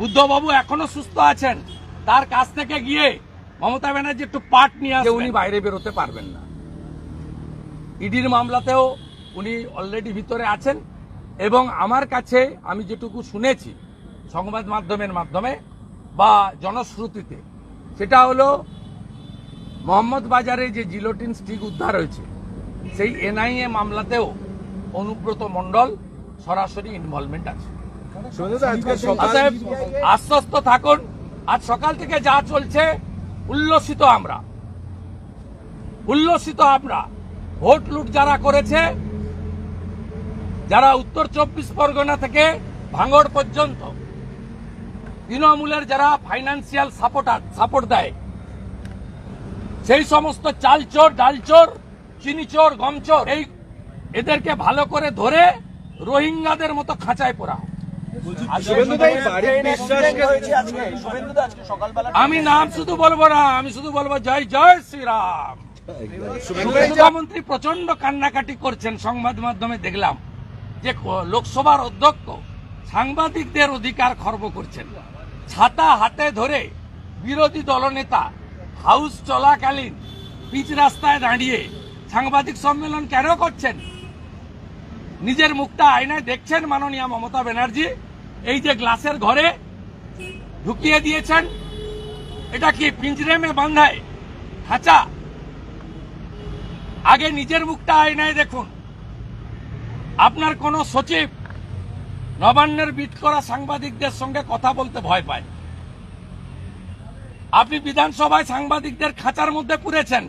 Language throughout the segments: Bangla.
বুদ্ধবাবু এখনও সুস্থ আছেন। তার কাছ থেকে গিয়ে মমতা ব্যানার্জি একটু পাট নিয়ে আসবে উনি বাইরে বেরোতে পারবেন না। ইডির মামলাতেও উনি অলরেডি ভিতরে আছেন এবং আমার কাছে আমি যেটুকু শুনেছি সংবাদ মাধ্যমের মাধ্যমে বা জনশ্রুতিতে সেটা হলো মোহাম্মদ বাজারে যে জিলোটিন স্টিক উদ্ধার হয়েছে সেই এনআইএ মামলাতেও অনুব্রত মণ্ডল সরাসরি ইনভলভমেন্ট আছে। অতএব আশ্বস্ত থাকুন। আজ সকাল থেকে যা চলছে উল্লসিত আমরা। উল্লসিত আমরা। ভোট লুট যারা করেছে যারা উত্তর চব্বিশ পরগনা থেকে ভাঙড় পর্যন্ত তৃণমূলের যারা ফাইন্যান্সিয়াল সাপোর্টার সাপোর্ট দেয় সেই সমস্ত চালচোর ডালচোর চিনিচোর গমচোর এই এদেরকে ভালো করে ধরে রোহিঙ্গাদের মতো খাঁচায় পড়া আমি নাম শুধু বলব না আমি শুধু বলব জয় জয় শ্রীরাম। মুখ্যমন্ত্রী প্রচণ্ড কান্নাকাটি করছেন সংবাদ মাধ্যমে দেখলাম যে লোকসভার অধ্যক্ষ সাংবাদিকদের অধিকার খর্ব করছেন। ছাতা হাতে ধরে বিরোধী দলনেতা হাউস চলাকালীন পিচ রাস্তায় দাঁড়িয়ে সাংবাদিক সম্মেলন কেন করছেন? নিজের মুখটা আয়নায় দেখছেন মাননীয় মমতা ব্যানার্জি। এই যে গ্লাসের ঘরে ঢুকিয়ে দিয়েছেন, এটা কি পিঞ্জরে মে বান্ধায়? খাঁচা। আগে নিজের মুখটা আয়নায় দেখুন। আপনার কোন সচিব নবান্নের বিট করা সাংবাদিকদের সঙ্গে কথা বলতে ভয় পায়। আপনি বিধানসভায় সাংবাদিকদের খাঁচার মধ্যে পুরেছেন।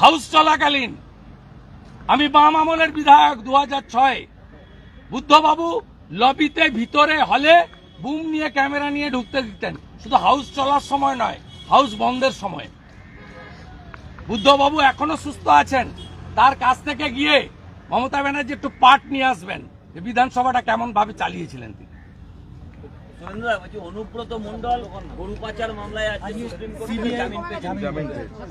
হাউস চলাকালীন। আমি বাম আমলের বিধায়ক দু হাজার ছয়। বুদ্ধবাবু লবিতে ভিতরে হলে বুম নিয়ে ক্যামেরা নিয়ে ঢুকতে দিতেন। শুধু হাউস চলার সময় নয়, হাউস বন্ধের সময়। বুদ্ধবাবু এখনও সুস্থ আছেন। তার কাছ থেকে গিয়ে মমতা ব্যানার্জি একটু পাট নিয়ে আসবেন বিধানসভাটা কেমন ভাবে চালিয়েছিলেন তিনি। অনুব্রত মন্ডল গরু পাচার মামলায় আছে সুপ্রিম কোর্টে জামিন পেয়েছেন। জামিন চেয়েছে।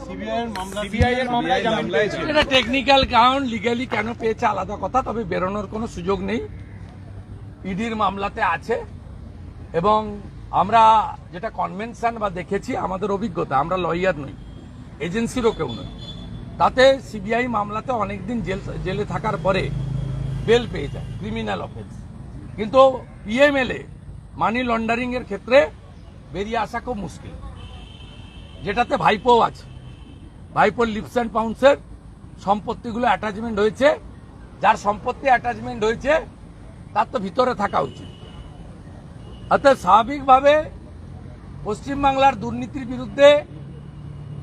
সিবিআই এর মামলায় CBI মামলায় ছিল। এটা টেকনিক্যাল কারণ লিগালি কেন পেয়েছে আলাদা কথা তবে বেরোনোর কোনো সুযোগ নেই। ইডির মামলাতে আছে। এবং আমরা যেটা কনভেনশন বা দেখেছি আমাদের অভিজ্ঞতা আমরা লয়ার নই এজেন্সিরও কেউ নই। তাতে সিবিআই মামলাতে অনেকদিন জেল জেলে থাকার পরে বেল পেয়ে যায় ক্রিমিনাল অফেন্স কিন্তু পিএমএলএ মানি লন্ডারিং এর ক্ষেত্রে বেরিয়ে আসা খুব মুশকিল। যেটাতে ভাইপো আছে। ভাইপোর লিপস অ্যান্ড পাউন্সের সম্পত্তিগুলো অ্যাটাচমেন্ট হয়েছে। যার সম্পত্তি অ্যাটাচমেন্ট হয়েছে, তার তো ভিতরে থাকা উচিত। অর্থাৎ স্বাভাবিকভাবে পশ্চিমবাংলার দুর্নীতির বিরুদ্ধে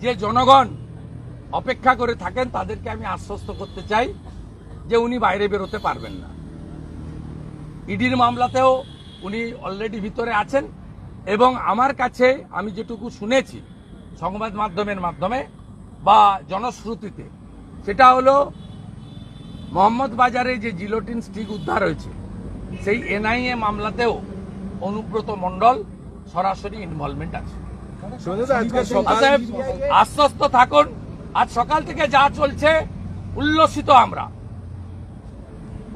যে জনগণ অপেক্ষা করে থাকেন, তাদেরকে আমি আশ্বস্ত করতে চাই যে উনি বাইরে বেরোতে পারবেন না। ইডির মামলাতেও উনি অলরেডি ভিতরে আছেন এবং আমার কাছে আমি যেটুকু শুনেছি সংবাদ মাধ্যমের মাধ্যমে বা জনশ্রুতিতে সেটা হলো মোহাম্মদ বাজারে যে জিলোটিন স্টিক উদ্ধার হয়েছে সেই এনআইএ মামলাতেও অনুব্রত মণ্ডল সরাসরি ইনভলভমেন্ট আছে। অতএব আশ্বস্ত থাকুন। আজ সকাল থেকে যা চলছে উল্লসিত আমরা।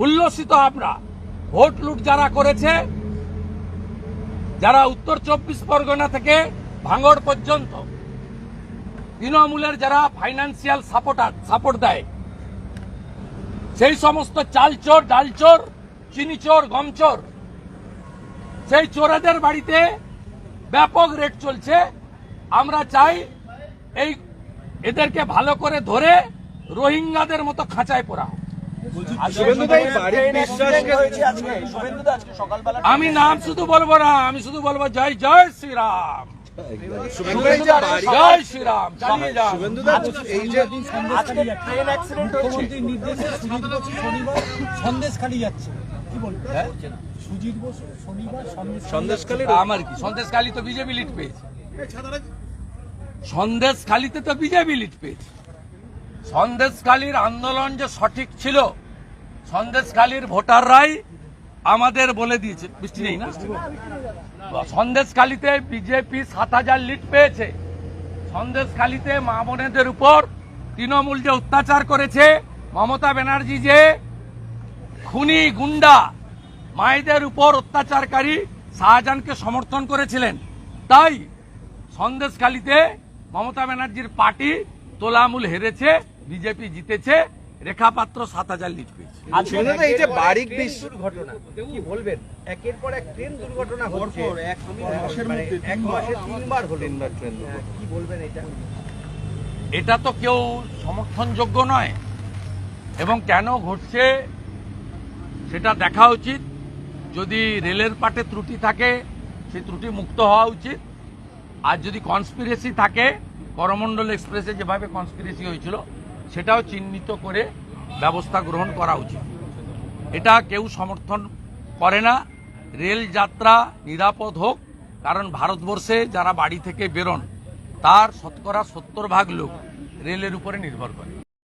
উল্লসিত আমরা। ভোট লুট যারা করেছে যারা উত্তর চব্বিশ পরগনা থেকে ভাঙড় পর্যন্ত তৃণমূলের যারা ফাইন্যান্সিয়াল সাপোর্টার সাপোর্ট দেয়, সেই সমস্ত চালচোর, ডালচোর, চিনিচোর, গমচোর, সেই চোরাদের বাড়িতে ব্যাপক রেট চলছে আমরা চাই এই এদেরকে ভালো করে ধরে রোহিঙ্গাদের মতো খাঁচায় পড়া হোক। আমি নাম শুধু বলব না আমি শুধু বলব জয় জয় শ্রীরাম। জয় চালিয়ে যান সন্দেশ খালি যাচ্ছে। কি বলবেন সুজিত বসু শনিবার সন্দেশ সন্দেশকালী আমার কি? সন্দেশখালী তো বিজেপি লিড পেয়েছে। সন্দেশখালীতে তো বিজেপি লিড পেয়েছে। সন্দেশখালীর আন্দোলন যে সঠিক ছিল, সন্দেশখালীর ভোটাররাই আমাদের বলে দিয়েছে। বৃষ্টি নেই না? সন্দেশখালীতে বিজেপি সাত হাজার লিড পেয়েছে। সন্দেশখালীতে মা বোনেদের উপর তৃণমূল যে অত্যাচার করেছে, মমতা ব্যানার্জি যে খুনি গুন্ডা, মায়েদের উপর অত্যাচারকারী শাহজাহানকে সমর্থন করেছিলেন। তাই সন্দেশখালিতে মমতা ব্যানার্জির পার্টি তোলামূল হেরেছে। বিজেপি জিতেছে রেখাপাত্র সাত হাজার লিড পেয়েছে। এই যে বারিক ট্রেন বিশ্বাস দুর্ঘটনা কি বলবেন? একের পর এক ট্রেন দুর্ঘটনা হচ্ছে। এক মাসে তিনবার হলো। তিনবার ট্রেন কি বলবেন এটা? এটা তো কেউ সমর্থনযোগ্য নয়। এবং কেন ঘটছে সেটা দেখা উচিত। যদি রেলের পাটে ত্রুটি থাকে সেই ত্রুটি মুক্ত হওয়া উচিত। আর যদি কনস্পিরেসি থাকে করমণ্ডল এক্সপ্রেসে যেভাবে কনস্পিরেসি হয়েছিল সেটাও চিহ্নিত করে ব্যবস্থা গ্রহণ করা উচিত। এটা কেউ সমর্থন করে না। রেল যাত্রা নিরাপদ হোক, কারণ ভারতবর্ষে যারা বাড়ি থেকে বেরোন, তার শতকরা সত্তর ভাগ লোক রেলের উপরে নির্ভর করে।